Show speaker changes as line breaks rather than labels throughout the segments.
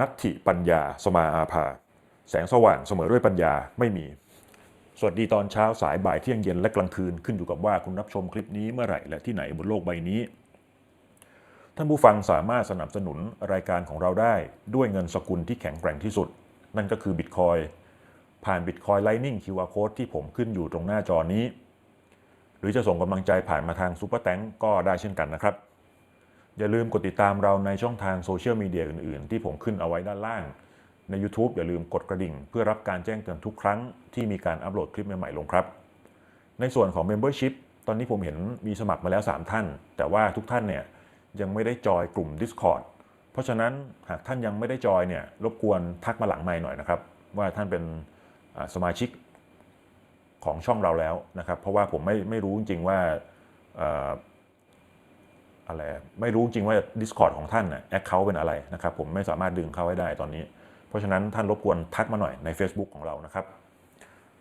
นัตถิปัญญาสมาอาภา แสงสว่างเสมอด้วยปัญญาไม่มี สวัสดีตอนเช้าสายบ่ายเที่ยงเย็นและกลางคืนขึ้นอยู่กับว่าคุณรับชมคลิปนี้เมื่อไหร่และที่ไหนบนโลกใบนี้ ท่านผู้ฟังสามารถสนับสนุนรายการของเราได้ด้วยเงินสกุลที่แข็งแกร่งที่สุด นั่นก็คือบิตคอยผ่าน Bitcoin Lightning QR Code ที่ผมขึ้นอยู่ตรงหน้าจอนี้ หรือจะส่งกำลังใจผ่านมาทาง Super t a n k ก็ได้เช่นกันนะครับ อย่าลืมกดติดตามเราในช่องทางโซเชียลมีเดียอื่น ๆ ที่ผมขึ้นเอาไว้ด้านล่าง ใน YouTube อย่าลืมกดกระดิ่ง เพื่อรับการแจ้งเตือนทุกครั้งที่มีการอัปโหลดคลิปใหม่ๆลงครับ ในส่วนของ Membership ตอนนี้ผมเห็นมีสมัครมาแล้ว 3 ท่าน แต่ว่าทุกท่านเนี่ยยังไม่ได้จอยกลุ่ม Discord เพราะฉะนั้นหากท่านยังไม่ได้จอยเนี่ยรบกวนทักมาหลังไมค์หน่อยนะครับว่าท่านเป็นสมาชิกของช่องเราแล้วนะครับ เพราะว่าผมไม่ไม่รู้จริงๆว่า อะไรไม่รู้จริงว่า Discord ของท่านน่ะแอคเคาท์เป็นอะไรนะครับผมไม่สามารถดึงเข้าไว้ได้ตอนนี้ เพราะฉะนั้นท่านรบกวนทักมาหน่อยใน Facebook ของเรานะครับ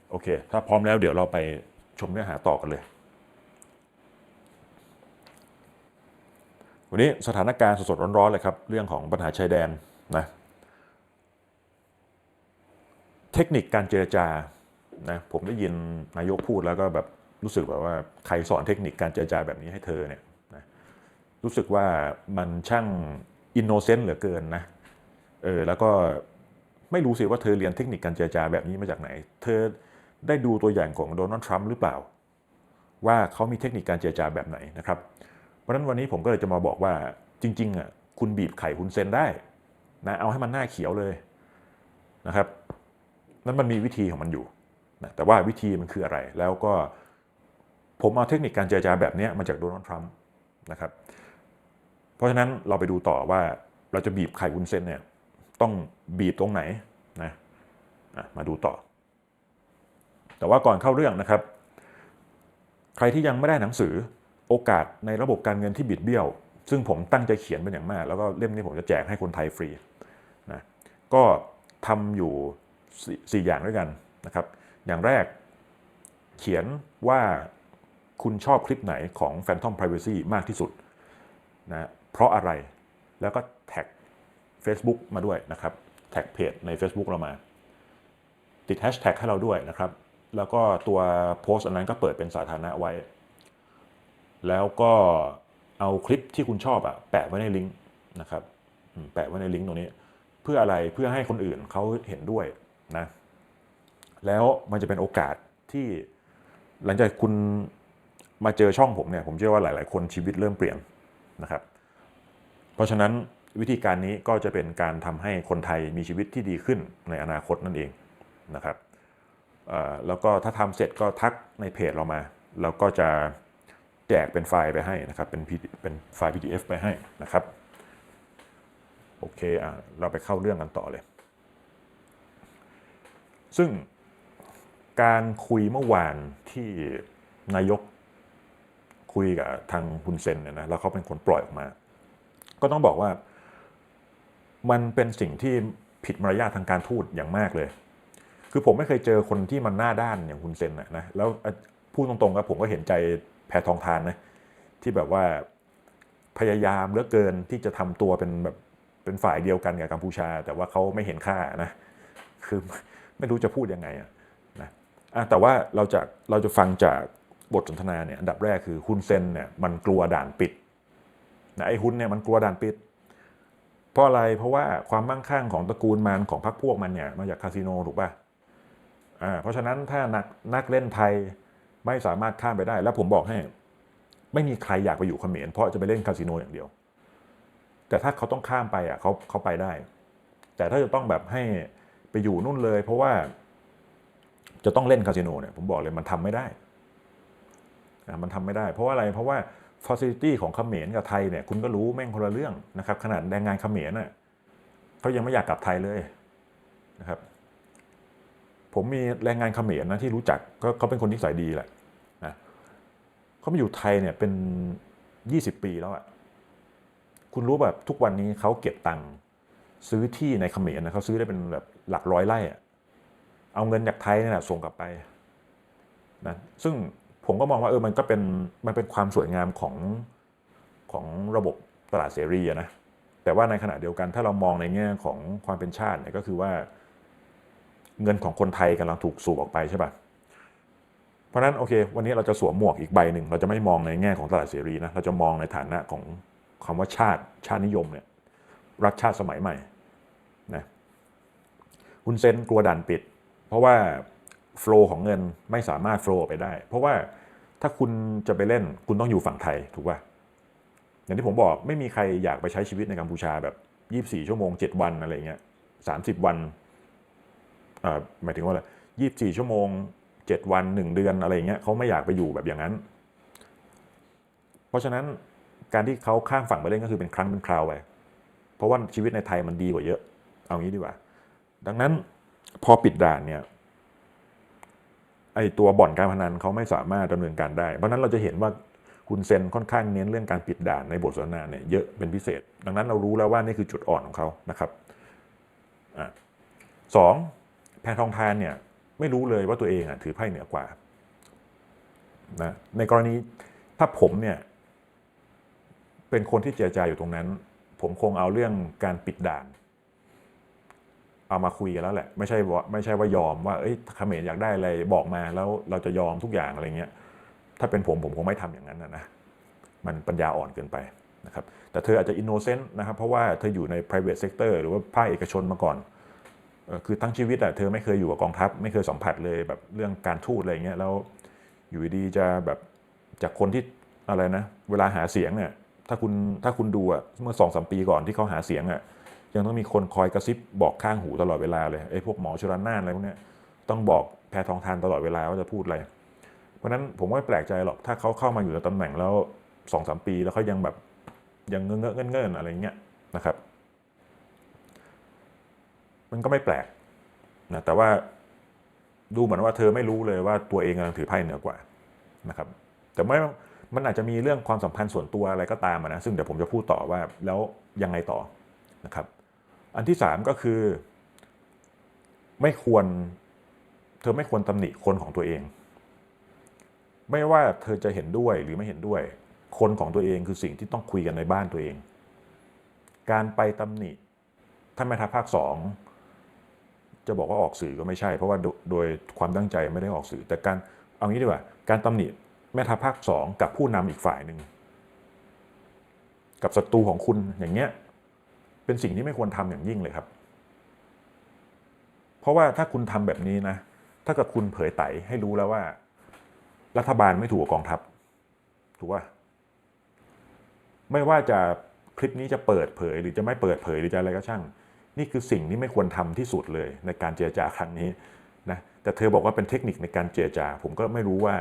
โอเค ถ้าพร้อมแล้วเดี๋ยวเราไปชมเนื้อหาต่อกันเลย วันนี้สถานการณ์สดๆร้อนๆเลยครับ เรื่องของปัญหาชายแดนนะเทคนิคการเจรจานะผมได้ยินนายกพูดแล้วก็แบบรู้สึกแบบว่าใครสอนเทคนิคการเจรจาแบบนี้ให้เธอเนี่ย รู้สึกว่ามันช่างอินโนเซนต์เหลือเกินนะเออแล้วก็ไม่รู้สิว่าเธอเรียนเทคนิคการเจรจาแบบนี้มาจากไหน เธอได้ดูตัวอย่างของโดนัลด์ทรัมป์หรือเปล่า ว่าเขามีเทคนิคการเจรจาแบบไหนนะครับ เพราะนั้นวันนี้ผมก็เลยจะมาบอกว่าจริงๆอะคุณบีบไข่คุณเซนได้นะเอาให้มันหน้าเขียวเลยนะครับนั้นมันมีวิธีของมันอยู่นะแต่ว่าวิธีมันคืออะไรแล้วก็ผมเอาเทคนิคการเจรจาแบบนี้มาจากโดนัลด์ทรัมป์นะครับ เพราะฉะนั้นเราไปดูต่อว่าเราจะบีบไข่วุ้นเส้นเนี่ยต้องบีบตรงไหนนะมาดูต่อ แต่ว่าก่อนเข้าเรื่องนะครับ ใครที่ยังไม่ได้หนังสือโอกาสในระบบการเงินที่บิดเบี้ยว ซึ่งผมตั้งใจเขียนเป็นอย่างมาก แล้วก็เล่มนี้ผมจะแจกให้คนไทยฟรีนะก็ทำอยู่ 4 อย่างด้วยกันนะครับ อย่างแรกเขียนว่าคุณชอบคลิปไหนของ Phantom Privacy มากที่สุดนะ เพราะอะไร แล้วก็แท็ก Facebook มาด้วยนะครับ แท็กเพจใน Facebook เรามา ติดแฮชแท็กให้เราด้วยนะครับ แล้วก็ตัวโพสต์อันนั้นก็เปิดเป็นสาธารณะไว้ แล้วก็เอาคลิปที่คุณชอบอะแปะไว้ในลิงก์นะครับแปะไว้ในลิงก์ตรงนี้ เพื่ออะไรเพื่อให้คนอื่นเขาเห็นด้วยนะแล้วมันจะเป็นโอกาสที่หลังจากคุณมาเจอช่องผมเนี่ยผมเชื่อว่าหลาย ๆ คนชีวิตเริ่มเปลี่ยนนะครับ เพราะฉะนั้นวิธีการนี้ก็จะเป็นการทำให้คนไทยมีชีวิตที่ดีขึ้นในอนาคตนั่นเองนะครับแล้วก็ถ้าทำเสร็จก็ทักในเพจเรามา แล้วก็จะแจกเป็นไฟล์ไปให้นะครับเป็นเป็นไฟล์ PDF ไปให้นะครับโอเคอะเราไปเข้าเรื่องกันต่อเลย ซึ่งการคุยเมื่อวานที่นายกคุยกับทางฮุนเซนเนี่ยนะแล้วเขาเป็นคนปล่อยออกมา ก็ต้องบอกว่า มันเป็นสิ่งที่ผิดมารยาททางการทูตอย่างมากเลย คือผมไม่เคยเจอคนที่มันหน้าด้านอย่างฮุนเซนนะแล้วพูดตรงๆครับผมก็เห็นใจแพทองทานนะที่แบบว่าพยายามเหลือเกินที่จะทำตัวเป็นแบบเป็นฝ่ายเดียวกันกับกัมพูชา แต่ว่าเขาไม่เห็นค่านะคือไม่รู้จะพูดยังไงอะนะะแต่ว่าเราจะเราจะฟังจากบทสนทนาเนี่ยอันดับแรกคือฮุนเซนเนี่ยมันกลัวด่านปิด นะไอ้ฮุนเนี่ยมันกลัวด่านปิด เพราะอะไรเพราะว่าความมั่งคั่งของตระกูลมันของพรรคพวกมันเนี่ยมาจากคาสิโนถูกป่ะอ่าเพราะฉะนั้นถ้านักนักเล่นไทยไม่สามารถข้ามไปได้ แล้วผมบอกให้ ไม่มีใครอยากไปอยู่เขมรเพราะจะไปเล่นคาสิโนอย่างเดียว แต่ถ้าเขาต้องข้ามไปอะเขาเขาไปได้ แต่ถ้าจะต้องแบบให้ไปอยู่นู่นเลย เพราะว่าจะต้องเล่นคาสิโนเนี่ยผมบอกเลยมันทำไม่ได้มันทำไม่ได้ เพราะว่าอะไรเพราะว่า ฟ a ซิลิตี้ของเขมรกับไทยเนี่ยคุณก็รู้แม่งคนละเรื่องนะครับขนาดแรงงานเขมรน่ะเขายังไม่อยากกลับไทยเลยนะครับผมมีแรงงานเขมรนะที่รู้จักก็เขาเป็นคนนิสัยดีแหละนะเขามาอยู่ไทยเนี่ยเป็นยี่สิบปีแล้วอะคุณรู้แบบทุกวันนี้เขาเก็บตังค์ซื้อที่ในเขมรนะเขาซื้อได้เป็นแบบหลักร้อยไร่อะเอาเงินจากไทยนี่แหละส่งกลับไปนะซึ่ง ผมก็มองว่าเออมันก็เป็นมันเป็นความสวยงามของของระบบตลาดเสรีอะนะแต่ว่าในขณะเดียวกันถ้าเรามองในแง่ของความเป็นชาติเนี่ยก็คือว่า เงินของคนไทยกำลังถูกสูบออกไปใช่ปะเพราะนั้นโอเค วันนี้เราจะสวมหมวกอีกใบหนึ่งเราจะไม่มองในแง่ของตลาดเสรีนะเราจะมองในฐานะของคำว่าชาติชาตินิยมเนี่ยรัฐชาติสมัยใหม่นะคุณเซนกลัวด่านปิด เพราะว่า โฟล์ของเงินไม่สามารถโฟล์ไปได้ เพราะว่าถ้าคุณจะไปเล่นคุณต้องอยู่ฝั่งไทยถูกป่ะอย่างที่ผมบอกไม่มีใครอยากไปใช้ชีวิตในกัมพูชาแบบ 24 ชั่วโมง 7 วันอะไรเงี้ย 30 วันเอ่อหมายถึงว่าอะไร24 ชั่วโมง 7 วัน 1 เดือนอะไรเงี้ยเขาไม่อยากไปอยู่แบบอย่างนั้น เพราะฉะนั้นการที่เขาข้ามฝั่งไปเล่นก็คือเป็นครั้งเป็นคราวไปเพราะว่าชีวิตในไทยมันดีกว่าเยอะ เอางี้ดีกว่า ดังนั้นพอปิดด่านเนี่ย ไอตัวบ่อนการพนันเขาไม่สามารถดำเนินการได้ เพราะฉะนั้นเราจะเห็นว่าคุณเซนค่อนข้างเน้นเรื่องการปิดด่านในบทสนทนาเนี่ยเยอะเป็นพิเศษ ดังนั้นเรารู้แล้วว่านี่คือจุดอ่อนของเขานะครับอสองแพทองทานเนี่ยไม่รู้เลยว่าตัวเองอะถือไพ่เหนือกว่านะในกรณีถ้าผมเนี่ยเป็นคนที่เจรจาอยู่ตรงนั้น ผมคงเอาเรื่องการปิดด่าน เอามาคุยกันแล้วแหละ ไม่ใช่ว่าไม่ใช่ว่ายอมว่าเอ้ยเขมรอยากได้อะไรบอกมาแล้วเราจะยอมทุกอย่างอะไรเงี้ยถ้าเป็นผมผมคงไม่ทำอย่างนั้นนะนะมันปัญญาอ่อนเกินไปนะครับแต่เธออาจจะอินโนเซนต์นะครับเพราะว่าเธออยู่ใน private sector หรือว่าภาคเอกชนมาก่อนคือทั้งชีวิตอะเธอไม่เคยอยู่กับกองทัพ ไม่เคยสัมผัสเลยแบบเรื่องการทูตอะไรเงี้ยแล้วอยู่ดีๆจะแบบจากคนที่อะไรนะ เวลาหาเสียงเนี่ยถ้าคุณถ้าคุณดูอะเมื่อสองสมปีก่อนที่เขาหาเสียงอะ ยังต้องมีคนคอยกระซิบบอกข้างหูตลอดเวลาเลยไอ้พวกหมอชลนานอะไรพวกนี้ต้องบอกแพทองทานตลอดเวลาว่าจะพูดอะไร เพราะนั้นผมไม่แปลกใจหรอกถ้าเขาเข้ามาอยู่ในตำแหน่งแล้วสองสามปีแล้วเขายังแบบยังเงอะเงอะเงินอะไรเงี้ยนะครับ มันก็ไม่แปลกนะแต่ว่าดูเหมือนว่าเธอไม่รู้เลยว่าตัวเองกำลังถือไพ่เหนือกว่านะครับ แต่ไม่มันอาจจะมีเรื่องความสัมพันธ์ส่วนตัวอะไรก็ตามนะซึ่งเดี๋ยวผมจะพูดต่อว่าแล้วยังไงต่อนะครับ อันที่สามก็คือ ไม่ควร เธอไม่ควรตำหนิคนของตัวเอง ไม่ว่าเธอจะเห็นด้วยหรือไม่เห็นด้วย คนของตัวเองคือสิ่งที่ต้องคุยกันในบ้านตัวเอง การไปตำหนิท่านแม่ทัพภาคสองจะบอกว่าออกสื่อก็ไม่ใช่ เพราะว่าโดยความตั้งใจไม่ได้ออกสื่อ แต่การเอางี้ดีกว่า การตำหนิแม่ทัพภาคสองกับผู้นำอีกฝ่ายหนึ่งกับศัตรูของคุณอย่างเงี้ย เป็นสิ่งที่ไม่ควรทำอย่างยิ่งเลยครับ เพราะว่าถ้าคุณทำแบบนี้นะ ถ้ากับคุณเผยไตให้รู้แล้วว่า รัฐบาลไม่ถูกกองทัพ ถูกป่ะไม่ว่าจะคลิปนี้จะเปิดเผย หรือจะไม่เปิดเผยหรือจะอะไรก็ช่าง นี่คือสิ่งที่ไม่ควรทำที่สุดเลยในการเจรจาครั้งนี้นะแต่เธอบอกว่าเป็นเทคนิคในการเจรจา ผมก็ไม่รู้ว่า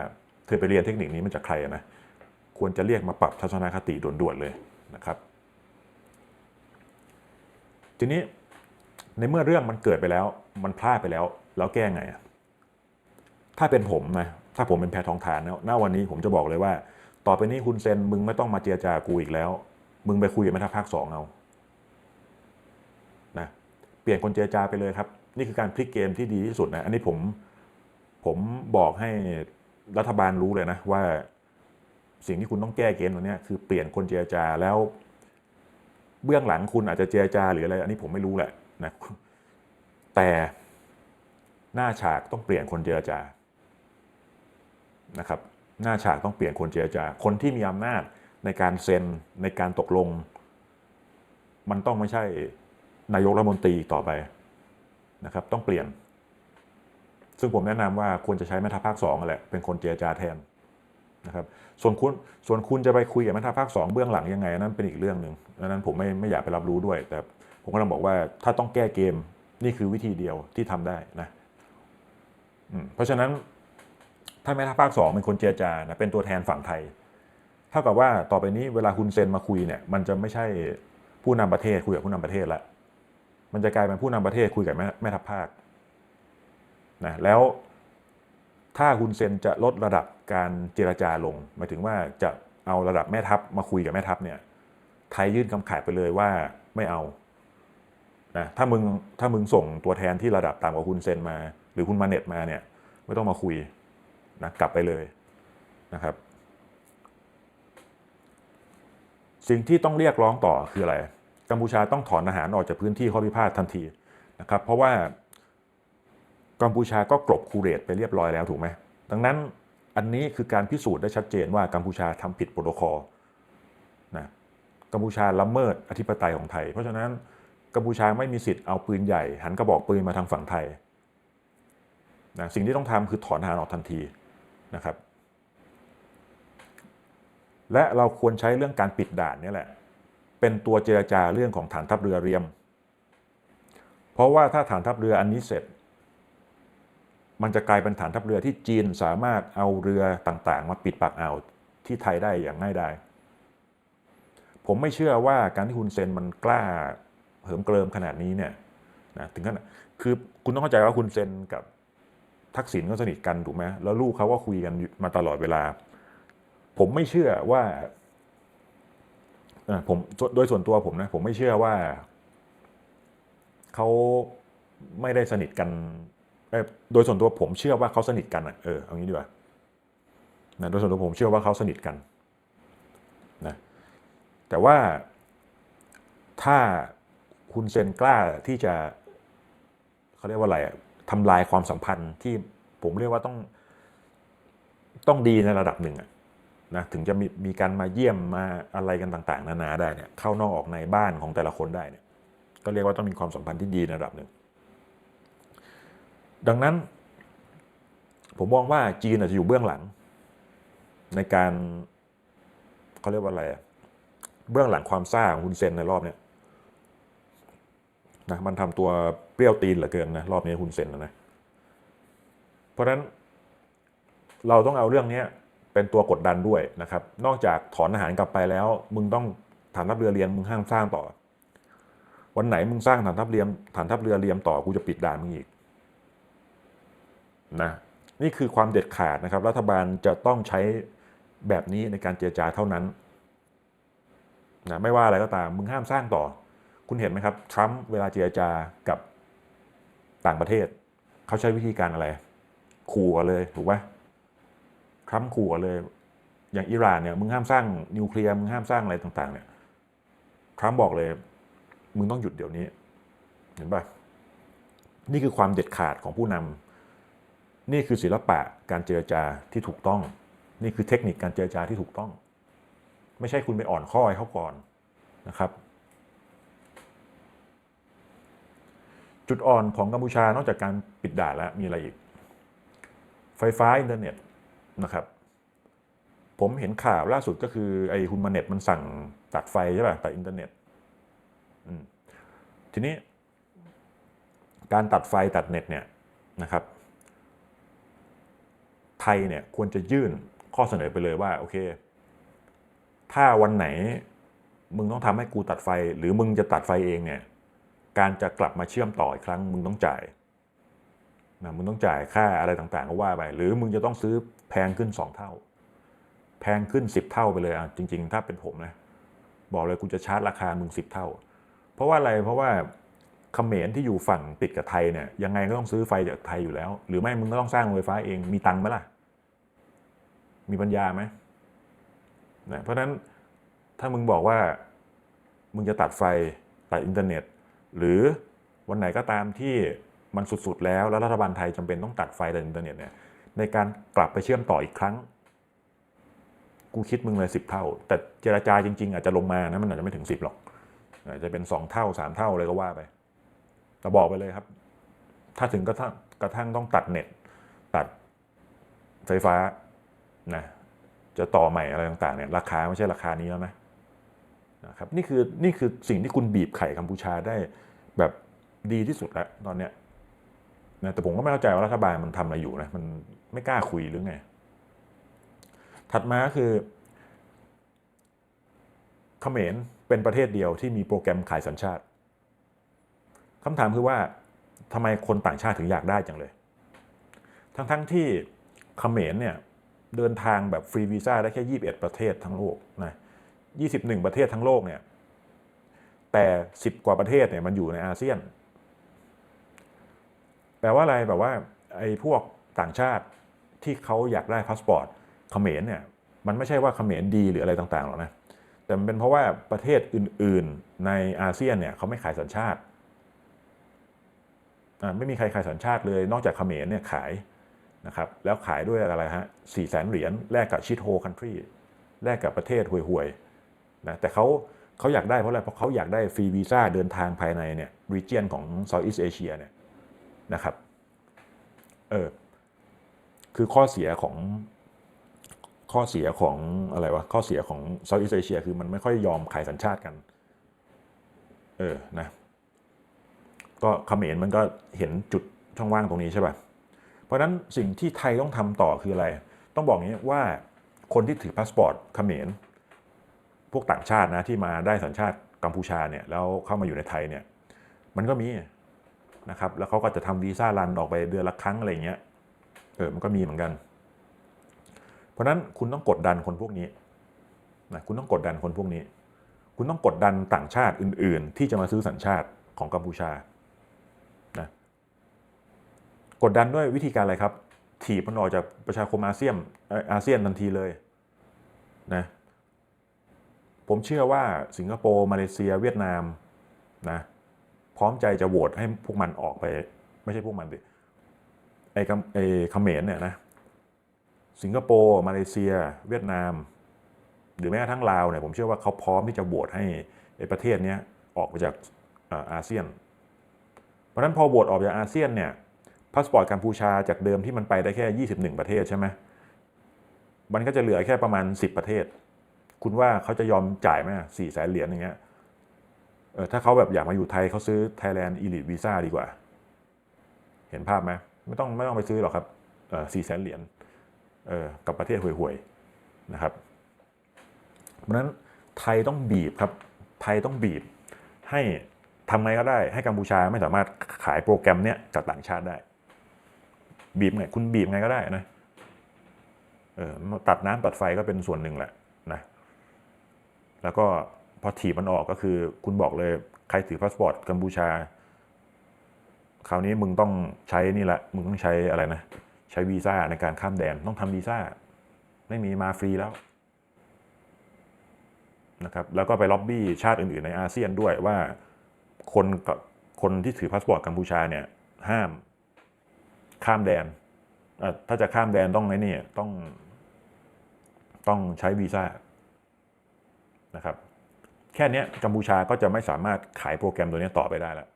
เธอไปเรียนเทคนิคนี้มาจากใครนะควรจะเรียกมาปรับทัศนคติด่วนๆเลยนะครับ ทีนี้ในเมื่อเรื่องมันเกิดไปแล้ว มันพลาดไปแล้ว แล้วแก้ไงอะถ้าเป็นผมนะถ้าผมเป็นแพทองทานนะณวันนี้ผมจะบอกเลยว่า ต่อไปนี้คุณเซนมึงไม่ต้องมาเจรจากูอีกแล้ว มึงไปคุยกับแม่ทัพภาคสองเอานะเปลี่ยนคนเจรจาไปเลยครับ นี่คือการพลิกเกมที่ดีที่สุดนะอันนี้ผมผมบอกให้รัฐบาลรู้เลยนะว่าสิ่งที่คุณต้องแก้เกมตัวเนี้คือเปลี่ยนคนเจรจาแล้ว เบื้องหลังคุณอาจจะเจรจาหรืออะไรอันนี้ผมไม่รู้แหละนะแต่หน้าฉากต้องเปลี่ยนคนเจรจานะครับ หน้าฉากต้องเปลี่ยนคนเจรจา คนที่มีอำนาจในการเซ็นในการตกลง มันต้องไม่ใช่นายกรัฐมนตรีต่อไปนะครับ ต้องเปลี่ยน ซึ่งผมแนะนำว่าควรจะใช้แม่ทัพภาคสองแหละเป็นคนเจรจาแทน นะครับส่วนคุณส่วนคุณจะไปคุยกับแม่ทัพภาคสองเบื้องหลังยังไงนั่นเป็นอีกเรื่องหนึ่งดังนั้นผมไม่ไม่อยากไปรับรู้ด้วย แต่ผมกำลังบอกว่าถ้าต้องแก้เกมนี่คือวิธีเดียวที่ทำได้นะเพราะฉะนั้นถ้าแม่ทัพภาคสองเป็นคนเจรจานะเป็นตัวแทนฝั่งไทยเท่ากับว่าต่อไปนี้เวลาคุณเซนมาคุยเนี่ย มันจะไม่ใช่ผู้นำประเทศคุยกับผู้นำประเทศละมันจะกลายเป็นผู้นำประเทศคุยกับแม่แม่ทัพภาคนะแล้วถ้าคุณเซนจะลดระดับ การเจรจาลงหมายถึงว่าจะเอาระดับแม่ทัพมาคุยกับแม่ทัพเนี่ยไทยยื่นคำขาดไปเลยว่าไม่เอานะถ้ามึงถ้ามึงส่งตัวแทนที่ระดับต่ำกว่าคุณเซนมา หรือคุณมาเน็ตมาเนี่ยไม่ต้องมาคุยนะกลับไปเลยนะครับ สิ่งที่ต้องเรียกร้องต่อคืออะไรกัมพูชาต้องถอนทหารออกจากพื้นที่ข้อพิพาททันทีนะครับ เพราะว่ากัมพูชาก็กลบคูเรตไปเรียบร้อยแล้วถูกไหมดังนั้น อันนี้คือการพิสูจน์ได้ชัดเจนว่ากัมพูชาทำผิดโปรโตคอลนะกัมพูชาละเมิดอธิปไตยของไทย เพราะฉะนั้นกัมพูชาไม่มีสิทธิ์เอาปืนใหญ่ หันกระบอกปืนมาทางฝั่งไทยนะสิ่งที่ต้องทำคือถอนทหารออกทันทีนะครับ และเราควรใช้เรื่องการปิดด่านนี่แหละ เป็นตัวเจรจาเรื่องของฐานทัพเรือเรียม เพราะว่าถ้าฐานทัพเรืออันนี้เสร็จ มันจะกลายเป็นฐานทัพเรือที่จีนสามารถเอาเรือต่างๆ มาปิดปากอ่าวที่ไทยได้อย่างง่ายดายผมไม่เชื่อว่าการที่คุณเซนมันกล้าเหิมเกริมขนาดนี้เนี่ยนะถึงขนาดคือคุณต้องเข้าใจว่าคุณเซนกับทักษิณก็สนิทกันถูกไหมแล้วลูกเขาก็คุยกันมาตลอดเวลา ผมไม่เชื่อว่าอ่อผมโดยส่วนตัวผมนะผมไม่เชื่อว่าเขาไม่ได้สนิทกัน โดยส่วนตัวผมเชื่อว่าเขาสนิทกันอะเออเอางี้ดีกว่านะโดยส่วนตัวผมเชื่อว่าเขาสนิทกันนะแต่ว่าถ้าคุณเซนกล้าที่จะเขาเรียกว่าอะไรอะทำลายความสัมพันธ์ที่ผมเรียกว่าต้องต้องดีในระดับหนึ่งอะนะถึงจะมีมีการมาเยี่ยมมาอะไรกันต่าง ๆ นานาได้เนี่ยเข้านอกออกในบ้านของแต่ละคนได้เนี่ยก็เรียกว่าต้องมีความสัมพันธ์ที่ดีในระดับหนึ่ง ดังนั้น ผมมองว่าจีนอาจจะอยู่เบื้องหลัง ในการเขาเรียกว่าอะไรเบื้องหลังความซ่าของคุณเซนในรอบเนี้ยนะมันทำตัวเปรี้ยวตีนเหลือเกินนะรอบนี้คุณเซนนะนะเพราะฉะนั้นเราต้องเอาเรื่องเนี้ยเป็นตัวกดดันด้วยนะครับ นอกจากถอนอาหารกลับไปแล้ว มึงต้องฐานทัพเรือเรียงมึงห้ามสร้างต่อ วันไหนมึงสร้างฐานทัพเรียมฐานทัพเรือเรียมต่อกูจะปิดด่านมึงอีก นะนี่คือความเด็ดขาดนะครับ รัฐบาลจะต้องใช้แบบนี้ในการเจรจาเท่านั้นนะไม่ว่าอะไรก็ตามมึงห้ามสร้างต่อ คุณเห็นไหมครับทรัมป์เวลาเจรจากับต่างประเทศ เขาใช้วิธีการอะไรขู่กันเลยถูกไหมทรัมป์ขู่กันเลยอย่างอิหร่านเนี่ยมึงห้ามสร้างนิวเคลียร์มึงห้ามสร้างอะไรต่าง ๆ เนี่ยทรัมป์บอกเลย มึงต้องหยุดเดี๋ยวนี้ เห็นปะนี่คือความเด็ดขาดของผู้นำ นี่คือศิลปะการเจรจาที่ถูกต้อง นี่คือเทคนิคการเจรจาที่ถูกต้อง ไม่ใช่คุณไปอ่อนข้อให้เขาก่อนนะครับ จุดอ่อนของกัมพูชานอกจากการปิดด่านแล้วมีอะไรอีก ไฟฟ้าอินเทอร์เน็ตนะครับ ผมเห็นข่าวล่าสุดก็คือไอ้ฮุนมาเน็ตมันสั่งตัดไฟใช่ป่ะตัดอินเทอร์เน็ตทีนี้การตัดไฟตัดเน็ตเนี่ยนะครับ ทยเนี่ยควรจะยื่นข้อเสนอไปเลยว่าโอเค ถ้าวันไหนมึงต้องทำให้กูตัดไฟ หรือมึงจะตัดไฟเองเนี่ยการจะกลับมาเชื่อมต่ออีกครั้ง มึงต้องจ่ายนะมึงต้องจ่ายค่าอะไรต่างๆก็ว่าไป หรือมึงจะต้องซื้อแพงขึ้น 2 เท่า แพงขึ้น 10 เท่าไปเลยอะจริง ๆ ถ้าเป็นผมนะบอกเลยกูจะชาร์จราคามึง 10 เท่า เพราะว่าอะไรเพราะว่าเขมรที่อยู่ฝั่งติดกับไทยเนี่ยยังไงก็ต้องซื้อไฟจากไทยอยู่แล้ว หรือไม่มึงก็ต้องสร้างโรงไฟฟ้าเองมีตังค์ไหมล่ะ มีปัญญาไหมนะเพราะฉะนั้นถ้ามึงบอกว่ามึงจะตัดไฟตัดอินเทอร์เน็ต หรือวันไหนก็ตามที่มันสุดๆแล้ว แล้วรัฐบาลไทยจำเป็นต้องตัดไฟตัดอินเทอร์เน็ตเนี่ยในการกลับไปเชื่อมต่ออีกครั้ง กูคิดมึงเลยสิบเท่า แต่เจราจาจริง ๆ อาจจะลงมานะมันอาจจะไม่ถึงสิบหรอกอาจจะเป็นสองเท่าสามเท่าเลยก็ว่าไปแต่บอกไปเลยครับ ถ้าถึงกระทั่งกระทั่งต้องตัดเน็ต ตัดไฟฟ้า นะจะต่อใหม่อะไรต่างๆเนี่ยราคาไม่ใช่ราคานี้แล้วนะนะครับนี่คือนี่คือสิ่งที่คุณบีบไข่กัมพูชาได้แบบดีที่สุดแล้วตอนเนี้ยนะแต่ผมก็ไม่เข้าใจว่ารัฐบาลมันทำอะไรอยู่นะมันไม่กล้าคุยหรือไง ถัดมาคือเขมรเป็นประเทศเดียวที่มีโปรแกรมขายสัญชาติคำถามคือว่าทำไมคนต่างชาติถึงอยากได้จังเลย ทั้งๆทที่เขมรเนี่ย เดินทางแบบฟรีวีซ่าได้แค่ 21 ประเทศทั้งโลกนะ21 ประเทศทั้งโลกเนี่ย แต่ 10 กว่าประเทศเนี่ยมันอยู่ในอาเซียน แปลว่าอะไรแบบว่าไอ้พวกต่างชาติที่เขาอยากได้พาสปอร์ตเขมรเนี่ย มันไม่ใช่ว่าเขมรดีหรืออะไรต่างๆหรอกนะแแต่มันเป็นเพราะว่าประเทศอื่นๆในอาเซียนเนี่ยเขาไม่ขายสัญชาติอ่าไม่มีใครขายสัญชาติเลย นอกจากเขมรเนี่ยขาย นะครับแล้วขายด้วยอะไรฮะสี่แสนเหรียญแลกกับชิดโฮคันทรีแลกกับประเทศห่วยๆนะแต่เขาเขาอยากได้เพราะอะไรเพราะเขาอยากได้ฟรีวีซ่าเดินทางภายในเนี่ยรีเจียนของเซาท์อีสเอเชียเนี่ยนะครับเออคือข้อเสียของข้อเสียของอะไรวะข้อเสียของเซาท์อีสเอเชียคือมันไม่ค่อยยอมขายสัญชาติกัน เออนะก็เขมรมันก็เห็นจุดช่องว่างตรงนี้ใช่ป่ะ เพราะนั้นสิ่งที่ไทยต้องทำต่อคืออะไร ต้องบอกอย่างนี้ว่าคนที่ถือพาสปอร์ตเขมรพวกต่างชาตินะที่มาได้สัญชาติกัมพูชาเนี่ยแล้วเข้ามาอยู่ในไทยเนี่ยมันก็มีนะครับแล้วเขาก็จะทำวีซ่ารันออกไปเดือนละครั้งอะไรอย่างเงี้ยเออมันก็มีเหมือนกัน เพราะฉะนั้นคุณต้องกดดันคนพวกนี้นะคุณต้องกดดันคนพวกนี้ คุณต้องกดดันต่างชาติอื่น ๆ ที่จะมาซื้อสัญชาติของกัมพูชา กดดันด้วยวิธีการอะไรครับ ถีบมันออกจากประชาคมอาเซียนอาเซียนทันทีเลยนะผมเชื่อว่าสิงคโปร์มาเลเซีย เวียดนามนะพร้อมใจจะโหวตให้พวกมันออกไป ไม่ใช่พวกมันดิไอ้กัมไอ้เขมรเนี่ยนะสิงคโปร์มาเลเซีย เวียดนาม หรือแม้กระทั่งลาวเนี่ยผมเชื่อว่าเขาพร้อมที่จะโหวตให้ไอ้ประเทศเนี้ยออกไปจากเอ่ออาเซียน เพราะฉะนั้นพอโหวตออกจากอาเซียนเนี่ย พาสปอร์ตกัมพูชาจากเดิมที่มันไปได้แค่ 21 ประเทศใช่ไหมมันก็จะเหลือแค่ประมาณ 10 ประเทศ คุณว่าเขาจะยอมจ่ายไหมสี่แสนเหรียญอย่างเงี้ยเออถ้าเขาแบบอยากมาอยู่ไทยเขาซื้อ Thailand Elite Visa ดีกว่า เห็นภาพไหมไม่ต้องไม่ต้องไปซื้อหรอกครับสี่แสนเหรียญเออกับประเทศห่วยๆนะครับ เพราะฉะนั้นไทยต้องบีบครับ ไทยต้องบีบให้ทำไงก็ได้ให้กัมพูชาไม่สามารถขายโปรแกรมเนี้ยกับต่างชาติได้ บีบไงคุณบีบไงก็ได้นะเออตัดน้ำตัดไฟก็เป็นส่วนหนึ่งแหละนะแล้วก็พอถีบมันออกก็คือ คุณบอกเลยใครถือพาสปอร์ตกัมพูชา คราวนี้มึงต้องใช้นี่แหละมึงต้องใช้อะไรนะใช้วีซ่าในการข้ามแดนต้องทำวีซ่าไม่มีมาฟรีแล้วนะครับแล้วก็ไปล็อบบี้ชาติอื่น ๆ ในอาเซียนด้วยว่าคนกับคนที่ถือพาสปอร์ตกัมพูชาเนี่ยห้าม ข้ามแดน ถ้าจะข้ามแดนต้องไอ้นี่ต้อง ต้องใช้วีซ่านะครับ แค่นี้กัมพูชาก็จะไม่สามารถขายโปรแกรมตัวนี้ต่อไปได้แล้ว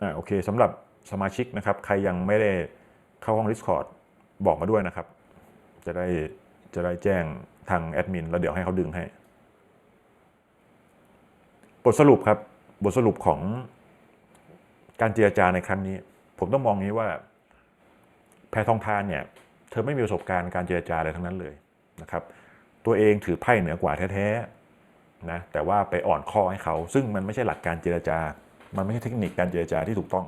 อ่าโอเคสำหรับสมาชิกนะครับ ใครยังไม่ได้เข้าห้อง Discord บอกมาด้วยนะครับ จะได้จะได้แจ้งทางแอดมินแล้วเดี๋ยวให้เขาดึงให้ บทสรุปครับ บทสรุปของ การเจรจาในครั้งนี้ ผมต้องมองงี้ว่า แพทองทานเนี่ย เธอไม่มีประสบการณ์การเจรจาอะไรทั้งนั้นเลยนะครับ ตัวเองถือไพ่เหนือกว่าแท้ๆนะแต่ว่าไปอ่อนข้อให้เขา ซึ่งมันไม่ใช่หลักการเจรจา มันไม่ใช่เทคนิคการเจรจาที่ถูกต้อง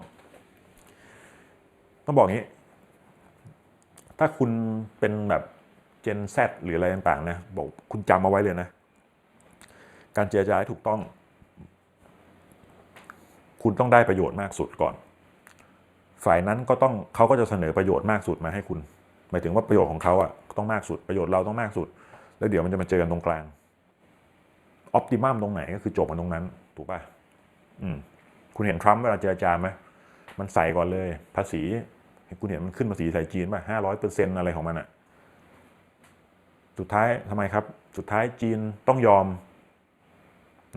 ต้องบอกงี้ ถ้าคุณเป็นแบบเจน Z หรืออะไรต่างๆนะบอกคุณจำเอาไว้เลยนะ การเจรจาให้ถูกต้อง คุณต้องได้ประโยชน์มากสุดก่อน ฝ่ายนั้นก็ต้องเขาก็จะเสนอประโยชน์มากสุดมาให้คุณ หมายถึงว่าประโยชน์ของเขาอะต้องมากสุดประโยชน์เราต้องมากสุด แล้วเดี๋ยวมันจะมาเจอกันตรงกลางออ t ติมัมตรงไหนก็คือจบกันตรงนั้น ถูกป่ะอืมคุณเห็นทรัมป์เวลาเจรจาไหมมันใส่ก่อนเลย ภาษีคุณเห็นมันขึ้นภาษีใส่จีนป่ะห้าร้อยเปอร์เซ็นต์อะไรของมันอะสุดท้ายทำไมครับ สุดท้ายจีนต้องยอม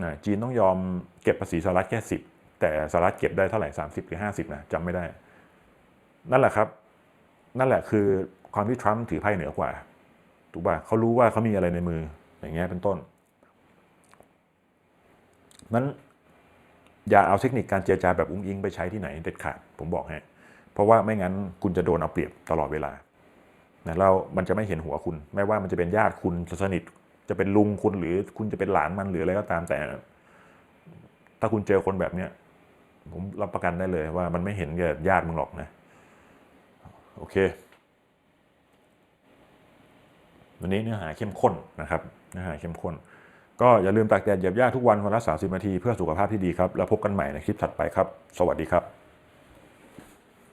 นะจีนต้องยอมเก็บภาษีสหรัฐแค่สิบ แต่สหรัฐเก็บได้เท่าไหร่สามสิบหรือห้าสิบนะจำไม่ได้ นั่นแหละครับ นั่นแหละคือความที่ทรัมป์ถือไพ่เหนือกว่า ถูกป่ะเขารู้ว่าเขามีอะไรในมือ อย่างเงี้ยเป็นต้น นั้นอย่าเอาเทคนิคการเจรจาแบบอุ้งอิงไปใช้ที่ไหนเด็ดขาด ผมบอกให้ เพราะว่าไม่งั้นคุณจะโดนเอาเปรียบตลอดเวลานะแล้วมันจะไม่เห็นหัวคุณ ไม่ว่ามันจะเป็นญาติคุณสนิท จะเป็นลุงคุณหรือคุณจะเป็นหลานมันหรืออะไรก็ตามแต่ ถ้าคุณเจอคนแบบเนี้ย ผมรับประกันได้เลยว่ามันไม่เห็นแก่ญาติมึงหรอกนะ โอเค วันนี้เนื้อหาเข้มข้นนะครับ เนื้อหาเข้มข้น ก็อย่าลืมตากแดดเหยียบหญ้าทุกวันวันละ30นาทีเพื่อสุขภาพที่ดีครับ แล้วพบกันใหม่ในคลิปถัดไปครับ สวัสดีครับ